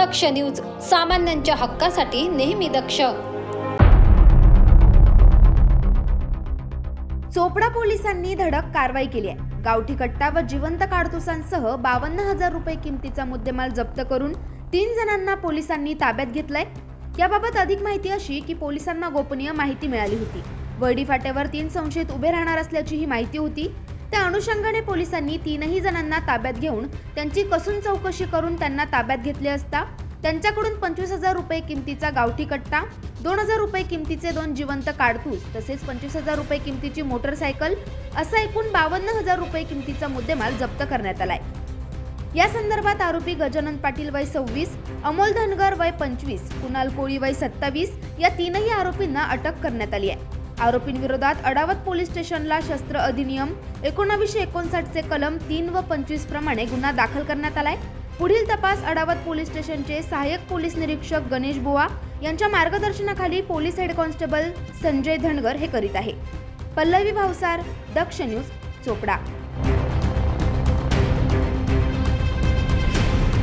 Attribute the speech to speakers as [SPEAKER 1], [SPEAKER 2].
[SPEAKER 1] दक्ष news सामान्यांच्या हक्कासाठी नेहमी दक्ष.
[SPEAKER 2] चोपडा पोलिसांनी धडक कारवाई केली आहे. गावठी कट्टा व जिवंत काडतुसांसह बावन्न हजार रुपये किमतीचा मुद्देमाल जप्त करून तीन जणांना पोलिसांनी ताब्यात घेतलाय. याबाबत अधिक माहिती अशी की पोलिसांना गोपनीय माहिती मिळाली होती. वैडी फाट्यावर तीन संशयित उभे राहणार असल्याची ही माहिती होती. त्या अनुषंगाने पोलिसांनी तीनही जणांना ताब्यात घेऊन त्यांची कसून चौकशी करून त्यांना ताब्यात घेतले असता त्यांच्याकडून पंचवीस हजार रुपये किमतीचा गावठी कट्टा दोन हजार रुपये किमतीचे दोन जिवंत काडतूस तसेच पंचवीस हजार रुपये किमतीची मोटरसायकल असा एकूण बावन्न हजार रुपये किमतीचा मुद्देमाल जप्त करण्यात आलाय. या संदर्भात आरोपी गजानन पाटील वय सव्वीस अमोल धनगर वय पंचवीस कुणाल कोळी वय सत्तावीस या तीनही आरोपींना अटक करण्यात आली आहे. आरोपींविरोधात अडावत पोलीस स्टेशनला शस्त्र अधिनियम एकोणावीसशे एकोणसाठचे कलम तीन व पंचवीस प्रमाणे गुन्हा दाखल करण्यात आलाय. पुढील तपास अडावत पोलीस स्टेशनचे सहाय्यक पोलीस निरीक्षक गणेश बुवा यांच्या मार्गदर्शनाखाली police head constable Sanjay Dhangar हे करीत आहे. पल्लवी भावसार दक्ष न्यूज चोपडा.